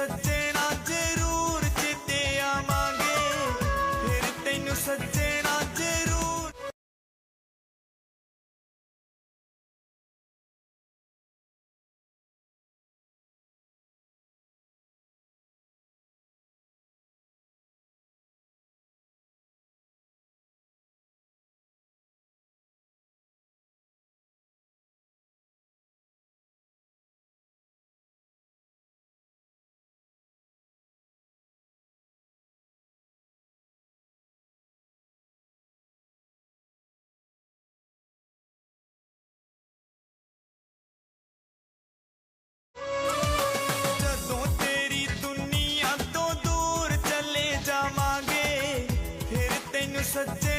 ਸੱਜਣਾ ਜ਼ਰੂਰ ਚਿੱਤੇ ਆਵਾਂਗੇ। ਫਿਰ ਤੈਨੂੰ ਸੱਜ सच्चे